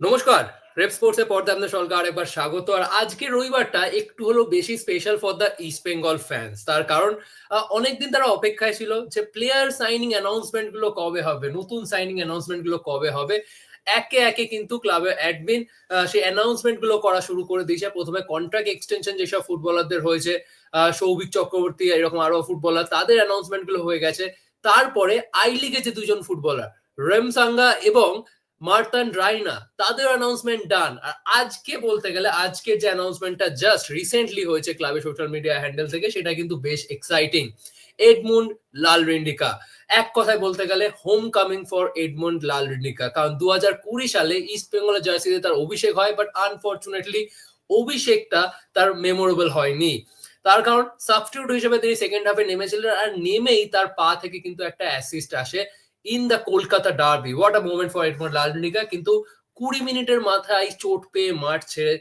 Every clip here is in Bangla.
নমস্কার রেপ স্পোর্টস এর পর্দা আপনাদের সকলকে আরেকবার স্বাগত। আর আজকে রবিবারটা একটু হলো বেশি special for the East Bengal fans তার কারণ অনেকদিন তারা অপেক্ষায় ছিল যে প্লেয়ার সাইনিং অ্যানাউন্সমেন্টগুলো কবে হবে, নতুন সাইনিং অ্যানাউন্সমেন্টগুলো কবে হবে। একে একে কিন্তু ক্লাবের অ্যাডমিন সেই অ্যানাউন্সমেন্টগুলো করা শুরু করে দিয়েছে। প্রথমে কন্ট্রাক্ট এক্সটেনশন যেসব ফুটবলারদের হয়েছে সৌভিক চক্রবর্তী, এরকম আরও ফুটবলার তাদের অ্যানাউন্সমেন্টগুলো হয়ে গেছে। তারপরে আই লিগে যে দুজন ফুটবলার রেমসাঙ্গা এবং মার্তান রাইনা, তাদের অ্যানাউন্সমেন্ট ডান আর আজকে বলতে গেলে, আজকে যে অ্যানাউন্সমেন্টটা জাস্ট রিসেন্টলি হয়েছে ক্লাবের সোশ্যাল মিডিয়া হ্যান্ডেল থেকে, সেটা কিন্তু বেশ এক্সাইটিং এডমুন্ড লাল রেন্ডিকা এক কথায় বলতে গেলে home coming for Edmund Lalrindika কারণ দু হাজার কুড়ি সালে ইস্ট বেঙ্গলের জার্সিতে তার অভিষেক হয় বাট আনফর্চুনেটলি অভিষেকটা তার মেমোরেবল হয়নি। তার কারণ সাবস্টিটিউট হিসেবে তিনি সেকেন্ড হাফে নেমেছিলেন, আর নেমেই তার পা থেকে কিন্তু একটা অ্যাসিস্ট আসে। In the Kolkata derby what a moment for Edmund Lalrindika কিন্তু কুড়ি মিনিটের মাথায় চোট পেয়ে মাঠ ছেড়ে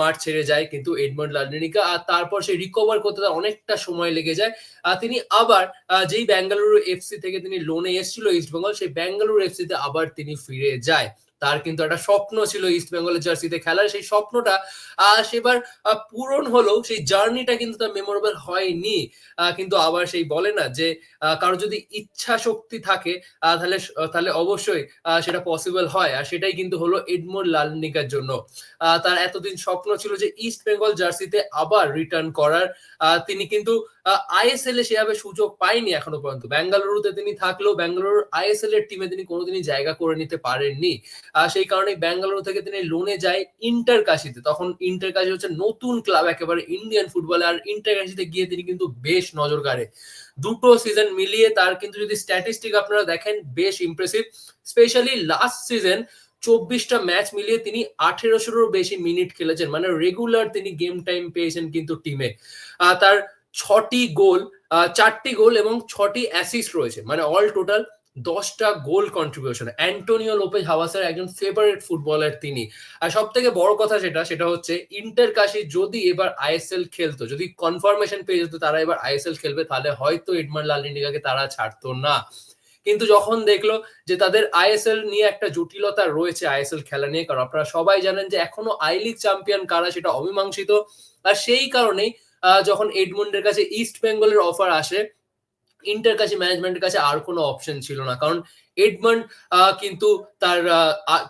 মাঠ ছেড়ে যায় কিন্তু এডমন্ড লালনিকা আর তারপর সে রিকভার করতে তার অনেকটা সময় লেগে যায়। আর তিনি আবার যেই ব্যাঙ্গালুরু এফসি থেকে তিনি লোনে এসেছিল ইস্টবেঙ্গল সেই ব্যাঙ্গালুরু এফসিতে আবার তিনি ফিরে যায়। তার কিন্তু একটা স্বপ্ন ছিল ইস্ট বেঙ্গলের জার্সিতে খেলার। সেই স্বপ্নটা সেবার পূরণ হলো সেই জার্নিটা কিন্তু তার মেমোরেবল হয়নি। কিন্তু আবার সেই বলে না যে কারও যদি ইচ্ছা শক্তি থাকে তাহলে তাহলে অবশ্যই সেটা পসিবল হয়। আর সেটাই কিন্তু হলো এডমোর লালনিকার জন্য। তার এতদিন স্বপ্ন ছিল যে ইস্ট বেঙ্গল জার্সিতে আবার রিটার্ন করার। তিনি কিন্তু আইএসএল এ সেভাবে সুযোগ পায়নি এখনও পর্যন্ত। ব্যাঙ্গালুরুতে তিনি থাকলেও বেঙ্গালুরুর আইএসএল এর টিমে তিনি কোনোদিনই জায়গা করে নিতে পারেননি। সেই কারণে ব্যাঙ্গালুরু থেকে তিনি লোনে যায় ইন্টার কাশিতে তখন ইন্টার কাশি হচ্ছে নতুন ক্লাব একেবারে ইন্ডিয়ান ফুটবলে আর ইন্টার কাশিতে গিয়ে তিনি কিন্তু বেশ নজর কাড়ে। দুটো সিজন মিলিয়ে তার কিন্তু যদি স্ট্যাটিস্টিক আপনারা দেখেন, বেশ ইমপ্রেসিভ স্পেশালি লাস্ট সিজন চব্বিশটা ম্যাচ মিলিয়ে তিনি আঠেরোশোরও বেশি মিনিট খেলেছেন। মানে রেগুলার তিনি গেম টাইম পেয়েছেন কিন্তু টিমে তার ছটি গোল চারটি গোল এবং ছটি অ্যাসিস্ট রয়েছে। মানে অল টোটাল দশটা গোল কন্ট্রিবিউশন অ্যান্টোনিও লোপেজ হাওয়াসের একজন ফেভারিট ফুটবলার তিনি। আর সব থেকে বড় কথা সেটা সেটা হচ্ছে ইন্টার কাশি যদি এবার আইএসএল খেলতো, যদি কনফার্মেশন পেয়ে যেত, তারা এবার আইএসএল খেলবে, তাহলে হয়তো এডমান লালিনিকাকে তারা ছাড়তো না। কিন্তু যখন দেখল যে তাদের আইএসএল নিয়ে একটা জটিলতা রয়েছে আইএসএল খেলা নিয়ে, কারণ আপনারা সবাই জানেন যে এখনও আই লিগ চ্যাম্পিয়ন কারা সেটা অমীমাংসিত। আর সেই কারণেই যখন এডমন্ডের কাছে ইস্ট বেঙ্গলের অফার আসে ইন্টার কাছে ম্যানেজমেন্টের কাছে আর কোনো অপশন ছিল না। কারণ এডমন্ড কিন্তু তার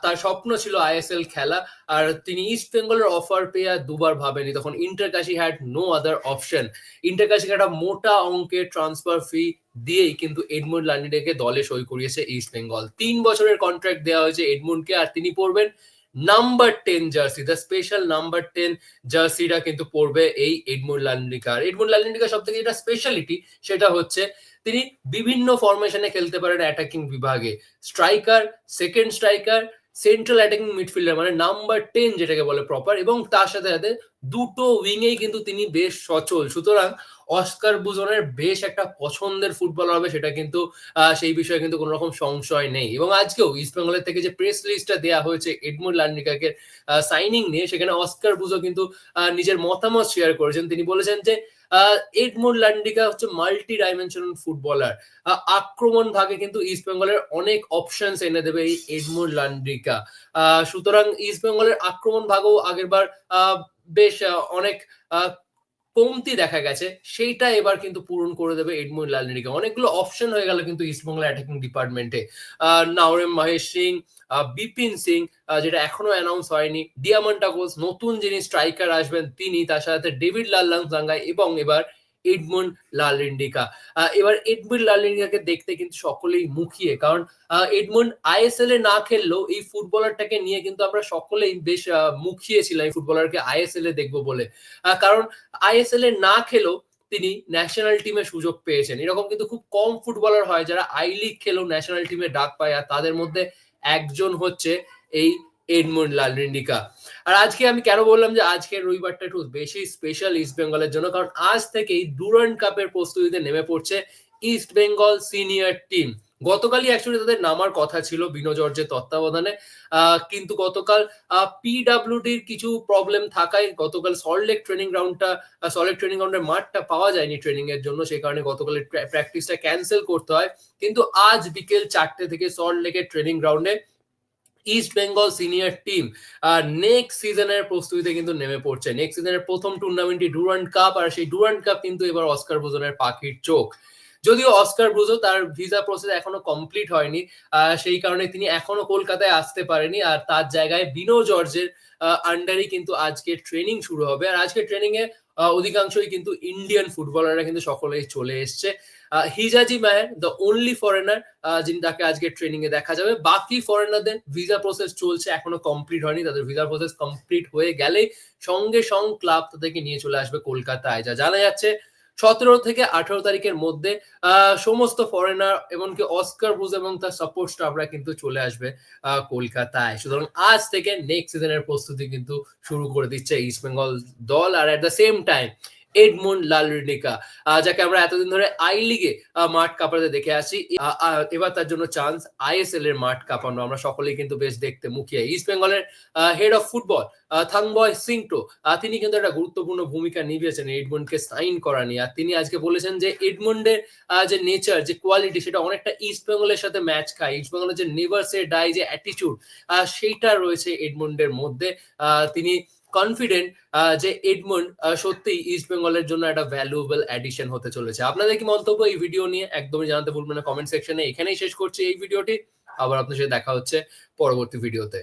তার স্বপ্ন ছিল আইএসএল খেলা, আর তিনি ইস্ট বেঙ্গলের অফার পেয়ে আর দুবার ভাবেনি তখন Inter Kashi had no other option Inter কাশিকে একটা মোটা অঙ্কের ট্রান্সফার ফি দিয়েই কিন্তু এডমন্ড লান্ডিডেকে দলে সই করিয়েছে ইস্ট বেঙ্গল তিন বছরের কন্ট্রাক্ট দেওয়া হয়েছে এডমন্ডকে, আর তিনি পড়বেন number ten jersey the special number ten জার্সিটা কিন্তু পড়বে এই এডমন্ড লালনিকার এডমন্ড লালনিকার সব থেকে যেটা স্পেশালিটি সেটা হচ্ছে তিনি বিভিন্ন ফরমেশনে খেলতে পারেন অ্যাটাকিং বিভাগে। Striker second striker central attacking midfielder মানে নাম্বার টেন যেটাকে বলে প্রপার এবং তার সাথে সাথে দুটো উইংয়েই কিন্তু তিনি বেশ সচল। সুতরাং অস্কার বুজনের বেশ একটা পছন্দের ফুটবলার হবে সেটা কিন্তু সেই বিষয়ে কিন্তু কোনো রকম সংশয় নেই। এবং আজকেও ইস্ট বেঙ্গলের থেকে যে প্রেস লিস্টটা দেওয়া হয়েছে এডমন্ড লালনিকাকে সাইনিং নিয়ে, সেখানে অস্কার বুজো কিন্তু নিজের মতামত শেয়ার করেছেন। তিনি বলেছেন যে আহ, ল্যান্ডিকা হচ্ছে মাল্টি ডাইমেনশনাল ফুটবলার আক্রমণ ভাগে কিন্তু ইস্ট বেঙ্গলের অনেক অপশনস এনে দেবে এই এডমোর ল্যান্ডিকা সুতরাং ইস্ট বেঙ্গলের আক্রমণ ভাগও আগেরবার বেশ অনেক কমতি দেখা গেছে, সেইটা এবার কিন্তু পূরণ করে দেবে এডমুন লালনিকে অনেকগুলো অপশন হয়ে গেল কিন্তু ইস্টবেঙ্গল অ্যাটাকিং ডিপার্টমেন্টে নাওরেম মহেশ সিং বিপিন সিং যেটা এখনও অ্যানাউন্স হয়নি। ডিয়ামন্টাকোস নতুন যিনি স্ট্রাইকার আসবেন, তিনি, তার সাথে ডেভিড লাল লাংসাঙ্গা এবং এবার এডমন্ড লালিন্ডিকা এবার এডমন্ড লালিন্ডিকাকে দেখতে কিন্তু সকলেই মুখিয়ে কারণ এডমন্ড আইএসএল এ না খেললেও এই ফুটবলারটাকে নিয়ে কিন্তু আমরা সকলেই বেশ আহ, মুখিয়ে ছিলাম এই ফুটবলারকে আইএসএল এ দেখব বলে। কারণ আইএসএল এ না খেলেও তিনি ন্যাশনাল টিমে সুযোগ পেয়েছেন। এরকম কিন্তু খুব কম ফুটবলার হয় যারা আই লিগ খেলেও ন্যাশনাল টিমে ডাক পায় আর তাদের মধ্যে একজন হচ্ছে এই এডমন্ড লালরিন্ডিকা। আর আজকে আমি কেন বললাম যে আজকের রবিবারটা একটু বেশি স্পেশাল ইস্ট বেঙ্গলের জন্য? কারণ আজ থেকেই ডুরান্ড কাপের প্রস্তুতিতে নেমে পড়ছে ইস্ট বেঙ্গল সিনিয়র টিম গতকালই অ্যাকচুয়ালি তাদের নামার কথা ছিল বিনোজর্জের তত্ত্বাবধানে। কিন্তু গতকাল পিডাব্লিউডির কিছু প্রবলেম থাকায় গতকাল সল্টলেক ট্রেনিং গ্রাউন্ডটা সলিড ট্রেনিং গ্রাউন্ডের মাঠটা পাওয়া যায়নি ট্রেনিং এর জন্য। সেই কারণে গতকাল প্র্যাকটিসটা ক্যান্সেল করতে হয়। কিন্তু আজ বিকেল চারটে থেকে সল্টলেকের ট্রেনিং গ্রাউন্ডে East Bengal senior team next সিজনের প্রস্তুতিতে কিন্তু নেমে পড়ছে। নেক্সট সিজনের প্রথম টুর্নামেন্টটি ডুরান্ড কাপ আর সেই ডুরান্ড কাপ কিন্তু এবার অস্কার ভোজনের পাখির চোখ। যদিও অস্কার ব্রুজো তার ভিসা প্রসেস এখনও কমপ্লিট হয়নি সেই কারণে তিনি এখনও কলকাতায় আসতে পারেনি, আর তার জায়গায় বিনো জর্জের আন্ডারই কিন্তু আজকে ট্রেনিং শুরু হবে। আর আজকে ট্রেনিং এ অধিকাংশই কিন্তু ইন্ডিয়ান ফুটবলাররা কিন্তু সকলেই চলে এসছে। হিজাজি মায়ের দ্য অনলি ফরেনার যিনি তাকে আজকে ট্রেনিং এ দেখা যাবে। বাকি ফরেনারদের ভিসা প্রসেস চলছে, এখনও কমপ্লিট হয়নি। তাদের ভিসা প্রসেস কমপ্লিট হয়ে গেলে সঙ্গে সঙ্গ ক্লাব তাদেরকে নিয়ে চলে আসবে কলকাতায়। যা জানা যাচ্ছে সতেরো থেকে আঠারো তারিখের মধ্যে সমস্ত ফরেনার এমনকি অস্কার ব্রুজ এবং তার সাপোর্ট স্টাফরা কিন্তু চলে আসবে কলকাতায়। সুতরাং আজ থেকে নেক্সট সিজনের প্রস্তুতি কিন্তু শুরু করে দিচ্ছে ইস্ট বেঙ্গল দল। আর at the same time Edmund Lalrindika যাকে আমরা এতদিন ধরে আই লিগে মাঠ কাঁপাতে দেখে আসি। এবার তার জন্য চান্স আইএসএল এর মাঠ কাঁপানো। আমরা সকলেই কিন্তু বেশ দেখতে মুখিয়ে ইস্ট বেঙ্গলের head of football Thangboi Singto তিনি কিন্তু একটা গুরুত্বপূর্ণ ভূমিকা নিভিয়েছেন এডমন্ডকে সাইন করা নিয়ে। আর তিনি আজকে বলেছেন যে এডমন্ডের যে নেচার যে কোয়ালিটি সেটা অনেকটা ইস্ট বেঙ্গলের সাথে ম্যাচ খায়। ইস্ট বেঙ্গলের যে নেভার সে ডাই যে অ্যাটিটিউড সেইটা রয়েছে এডমন্ডের মধ্যে। তিনি কনফিডেন্ট যে এডমন্ড সত্যি ইস্ট বেঙ্গলের জন্য একটা ভ্যালুয়েবল অ্যাডিশন হতে চলেছে। আপনাদের কি মন্তব্য এই ভিডিও নিয়ে? একদমই জানাতে ভুলবেন না কমেন্ট সেকশনে এখানেই শেষ করছি এই ভিডিওটি আবার আপনার সাথে দেখা হচ্ছে পরবর্তী ভিডিওতে